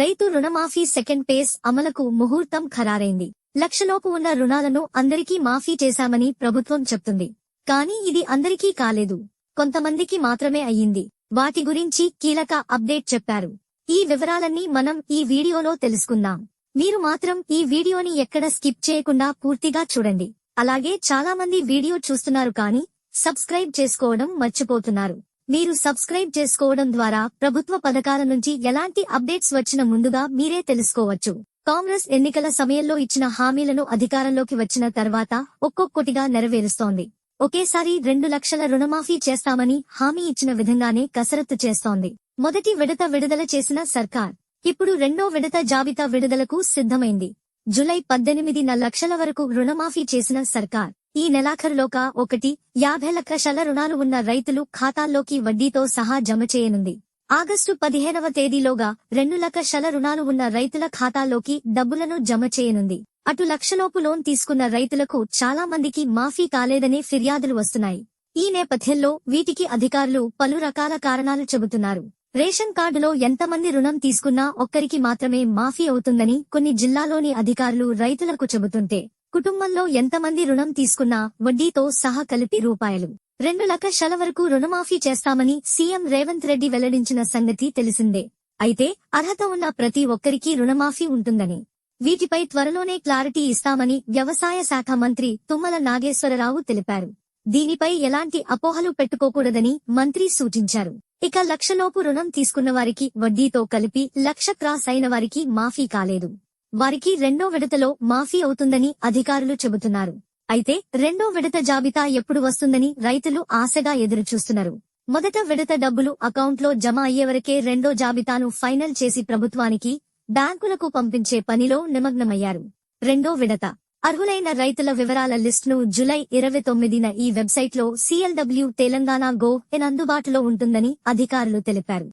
రైతు రుణమాఫీ second phase అమలుకు ముహూర్తం ఖరారైంది. లక్షలోపు ఉన్న రుణాలను అందరికీ మాఫీ చేశామని ప్రభుత్వం చెప్తుంది. కానీ ఇది అందరికీ కాలేదు. కొంతమందికి మాత్రమే అయ్యింది. వాటి గురించి కీలక అప్డేట్ చెప్పారు. ఈ వివరాలన్నీ మనం ఈ వీడియోలో తెలుసుకుందాం. మీరు మాత్రం ఈ వీడియోని ఎక్కడ స్కిప్ చేయకుండా పూర్తిగా చూడండి. అలాగే చాలా మంది వీడియో చూస్తున్నారు కానీ సబ్స్క్రైబ్ చేసుకోవడం మర్చిపోతున్నారు. మీరు సబ్స్క్రైబ్ చేసుకోవడం ద్వారా ప్రభుత్వ పథకాల నుంచి ఎలాంటి అప్డేట్స్ వచ్చిన ముందుగా మీరే తెలుసుకోవచ్చు. కాంగ్రెస్ ఎన్నికల సమయంలో ఇచ్చిన హామీలను అధికారంలోకి వచ్చిన తర్వాత ఒక్కొక్కటిగా నెరవేరుస్తోంది. ఒకేసారి రెండు లక్షల రుణమాఫీ చేస్తామని హామీ ఇచ్చిన విధంగానే కసరత్తు చేస్తోంది. మొదటి విడత విడుదల చేసిన సర్కార్ ఇప్పుడు రెండో విడత జాబితా విడుదలకు సిద్ధమైంది. జులై పద్దెనిమిదిన లక్షల వరకు రుణమాఫీ చేసిన సర్కార్ ఈ నెలాఖరులోగా ఒకటి యాభై లక్షల రుణాలు ఉన్న రైతులు ఖాతాల్లోకి వడ్డీతో సహా జమ చేయనుంది. ఆగస్టు పదిహేనవ తేదీలోగా రెండు లక్షల రుణాలు ఉన్న రైతుల ఖాతాల్లోకి డబ్బులను జమ చేయనుంది. అటు లక్షలోపు లోన్ తీసుకున్న రైతులకు చాలా మందికి మాఫీ కాలేదనే ఫిర్యాదులు వస్తున్నాయి. ఈ నేపథ్యంలో వీటికి అధికారులు పలు రకాల కారణాలు చెబుతున్నారు. రేషన్ కార్డులో ఎంతమంది రుణం తీసుకున్నా ఒక్కరికి మాత్రమే మాఫీ అవుతుందని కొన్ని జిల్లాలోని అధికారులు రైతులకు చెబుతుంటే కుటుంబంలో ఎంతమంది రుణం తీసుకున్నా వడ్డీతో సహా కలిపి రూపాయలు. రెండు లక్షల వరకు రుణమాఫీ చేస్తామని సీఎం రేవంత్ రెడ్డి వెల్లడించిన సంగతి తెలిసిందే. అయితే అర్హత ఉన్న ప్రతి ఒక్కరికి రుణమాఫీ ఉంటుందని. వీటిపై త్వరలోనే క్లారిటీ ఇస్తామని వ్యవసాయ శాఖ మంత్రి తుమ్మల నాగేశ్వరరావు తెలిపారు. దీనిపై ఎలాంటి అపోహలు పెట్టుకోకూడదని మంత్రి సూచించారు. ఇక లక్షలోపు రుణం తీసుకున్న వారికి వడ్డీతో కలిపి లక్ష క్రాస్ అయిన వారికి మాఫీ కాలేదు. వారికి రెండో విడతలో మాఫీ అవుతుందని అధికారులు చెబుతున్నారు. అయితే రెండో విడత జాబితా ఎప్పుడు వస్తుందని రైతులు ఆశగా ఎదురుచూస్తున్నారు. మొదట విడత డబ్బులు అకౌంట్లో జమ అయ్యేవరకే రెండో జాబితాను ఫైనల్ చేసి ప్రభుత్వానికి బ్యాంకులకు పంపించే పనిలో నిమగ్నమయ్యారు. రెండో విడత. అర్హులైన రైతుల వివరాల లిస్టును జులై ఇరవై తొమ్మిదిన ఈ వెబ్సైట్లో సీఎల్డబ్ల్యూ తెలంగాణ గో ఎన్ అందుబాటులో ఉంటుందని అధికారులు తెలిపారు.